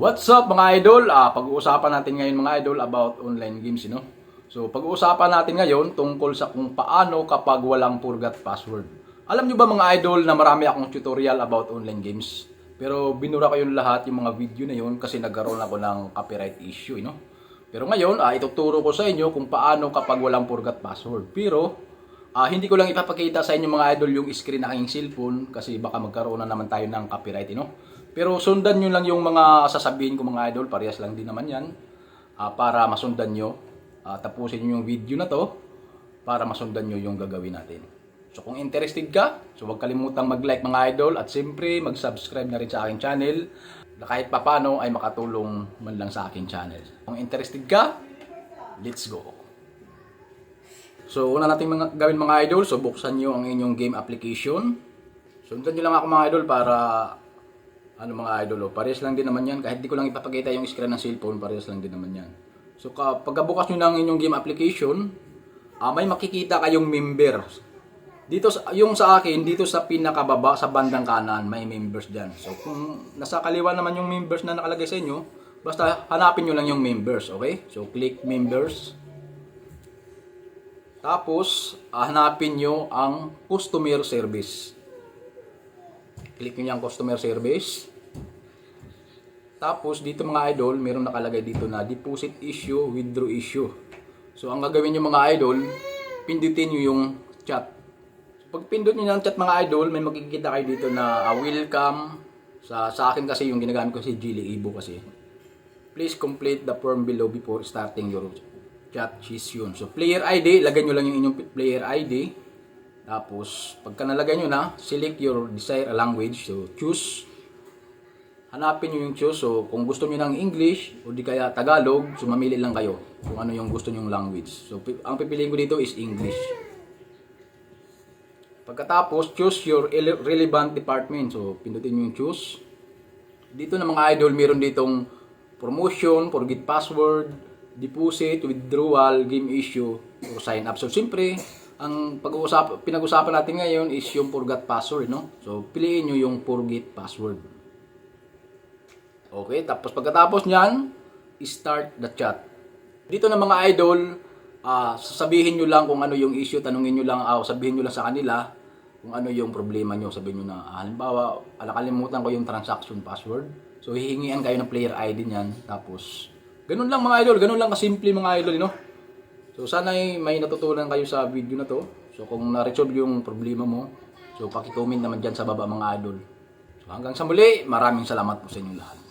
What's up mga idol? Ah, pag-uusapan natin ngayon mga idol about online games, you know? So, pag-uusapan natin ngayon tungkol sa kung paano kapag walang forgot password. Alam nyo ba mga idol na marami akong tutorial about online games? Pero binura ko yun lahat yung mga video na yun kasi nagkaroon ako ng copyright issue, you know? Pero ngayon, ah, ituturo ko sa inyo kung paano kapag walang forgot password. Pero, ah, hindi ko lang ipapakita sa inyo mga idol yung screen ng aking cellphone kasi baka magkaroon na naman tayo ng copyright, you know? Pero sundan nyo lang yung mga sasabihin ko mga idol, parehas lang din naman yan. ah, para masundan nyo, Ah, tapusin nyo yung video na to para masundan nyo yung gagawin natin. So kung interested ka, so huwag kalimutang mag-like mga idol at siyempre mag-subscribe na rin sa aking channel na kahit papano ay makatulong man lang sa aking channel. Kung interested ka, let's go! So una natin mga, gawin mga idol, so buksan nyo ang inyong game application. Sundan nyo lang ako mga idol para ano mga idol, oh, parehas lang din naman yan. Kahit di ko lang ipapakita yung screen ng cellphone, parehas lang din naman yan. So kapag bukas nyo ng inyong game application, ah, may makikita kayong members. Dito yung sa akin, dito sa pinakababa, sa bandang kanan, may members dyan. So kung nasa kaliwa naman yung members na nakalagay sa inyo, basta hanapin nyo lang yung members, okay? So click members. Tapos, ah, hanapin nyo ang customer service. Click nyo yung customer service. Tapos dito mga idol, meron nakalagay dito na deposit issue, withdraw issue. So ang gagawin nyo mga idol, pindutin nyo yung chat. Pag pindot nyo ng chat mga idol, may makikita kayo dito na ah, welcome. Sa, sa akin kasi yung ginagamit ko si Gili Ibo kasi. Please complete the form below before starting your chat session. So player ID, lagay nyo lang yung inyong player ID. Tapos pagka nalagay nyo na, select your desired language. So choose hanapin nyo yung choose. So, kung gusto nyo ng English o di kaya Tagalog, so mamili lang kayo kung ano yung gusto nyong language. So, ang pipiliin ko dito is English. Pagkatapos, choose your ele- relevant department. So, pindutin nyo yung choose. Dito na mga idol, meron ditong promotion, forget password, deposit, withdrawal, game issue, or sign up. So, siyempre, ang pag-uusap, pinag-usapan natin ngayon is yung forgot password, no? So, piliin nyo yung forget password. Okay, tapos pagkatapos niyan, start the chat. Dito na mga idol, ah, sasabihin nyo lang kung ano yung issue, tanungin nyo lang, ah, sabihin nyo lang sa kanila kung ano yung problema nyo. Sabihin nyo na, ah, halimbawa, alakalimutan ko yung transaction password. So, hihingian kayo ng player ID niyan. Tapos, ganun lang mga idol, ganun lang kasimple mga idol, no? So, sana may natutunan kayo sa video na to. So, kung na-resolve yung problema mo, so, paki-comment naman dyan sa baba mga idol. So, hanggang sa muli, maraming salamat po sa inyo lahat.